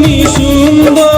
তুমি সুন্দর।